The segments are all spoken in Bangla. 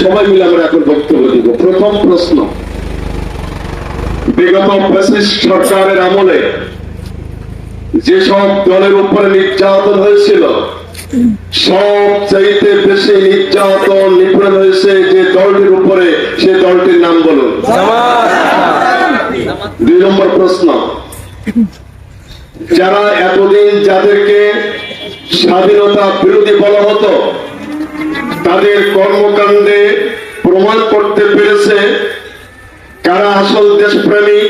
সবাই মিলে আমরা এখন বক্তব্য দিব। প্রথম প্রশ্ন। বিগত ফ্যাসিস্ট সরকারের আমলে যেসব দলের উপরে নির্যাতন হয়েছিল, সব চাইতে বেশি নির্যাতন নিপীড়ন হয়েছে যে দলটির উপরে, সে দলটির নাম বলুন। দুই নম্বর প্রশ্ন। যারা এতদিন যাদেরকে স্বাধীনতা বিরোধী বলা হতো তাদের কর্মকাণ্ডে প্রমাণ করতে পেরেছে কারা আসল দেশপ্রেমী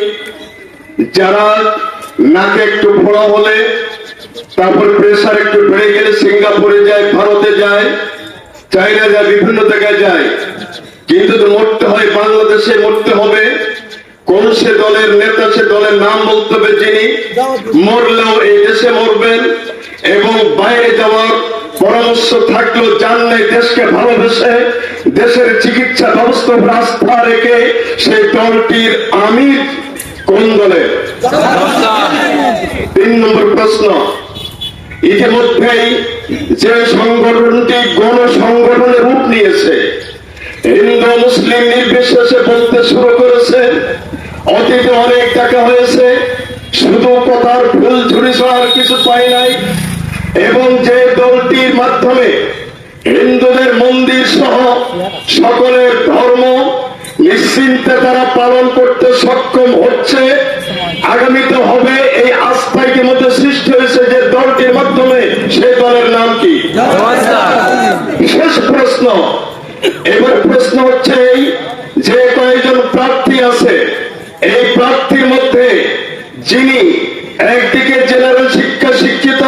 যারা নাকে একটু ফোড়া হলে, তারপর প্রেশার একটু বেড়ে গেলে সিঙ্গাপুরে যায়, ভারতে যায় চাইনা যায়, বিভিন্ন জায়গায় যায়। কিন্তু মরতে হয়, বাংলাদেশে মরতে হবে। কোন সে দলের নেতা, সে দলের নাম বলতে হবে যিনি। মরলেও এই দেশে মরবেন এবং বাইরে যাওয়ার পরামর্শ থাকলেও জানলে দেশকে ভালোবেসে দেশের চিকিৎসা ব্যবস্থা উপর আস্থা রেখে সেই দলটির আমির কোন দলের তিন নম্বর প্রশ্ন। ইতিমধ্যেই যে সংগঠনটি গণ সংগঠনের রূপ নিয়েছে, হিন্দু, মুসলিম নির্বিশেষে বলতে শুরু করেছে, অতীতে অনেক টাকা হয়েছে, শুধু কথার ফুল ঝুড়ি ছাড়ার কিছু পাই নাই, এবং যে দলটির মাধ্যমে হিন্দুদের মন্দির সহ সকলের ধর্ম নিশ্চিন্তে তারা পালন করতে সক্ষম হচ্ছে। আগামীতে হবে এই আস্থা ইতিমধ্যে সৃষ্টি হয়েছে যে দলটির মাধ্যমে সেই দলের নাম কি? শেষ প্রশ্ন। এবার প্রশ্ন হচ্ছে এই যে কয়েকজন প্রার্থী আছে, এই প্রার্থীর মধ্যে যিনি একদিকে জেনারেল শিক্ষা শিক্ষিত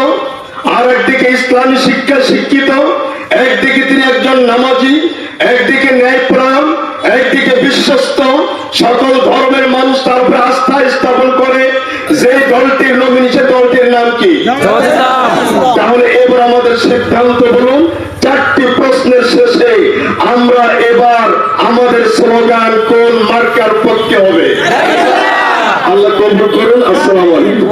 আর একদিকে ইসলামী শিক্ষা শিক্ষিত, একদিকে তিনি একজন নামাজি, একদিকে ন্যায়প্রাণ একদিকে বিশ্বস্ত, সকল ধর্মের মানুষ তার উপরে আস্থা স্থাপন করে। যে দলটির নমিনি সে দলটির নাম কি? তাহলে এবার আমাদের সিদ্ধান্ত বলুন, চারটি প্রশ্নের শেষে আমরা এবার আমাদের স্লোগান কোন মার্কার পক্ষে হবে? আল্লাহ কবুল করুন। আসসালামু আলাইকুম।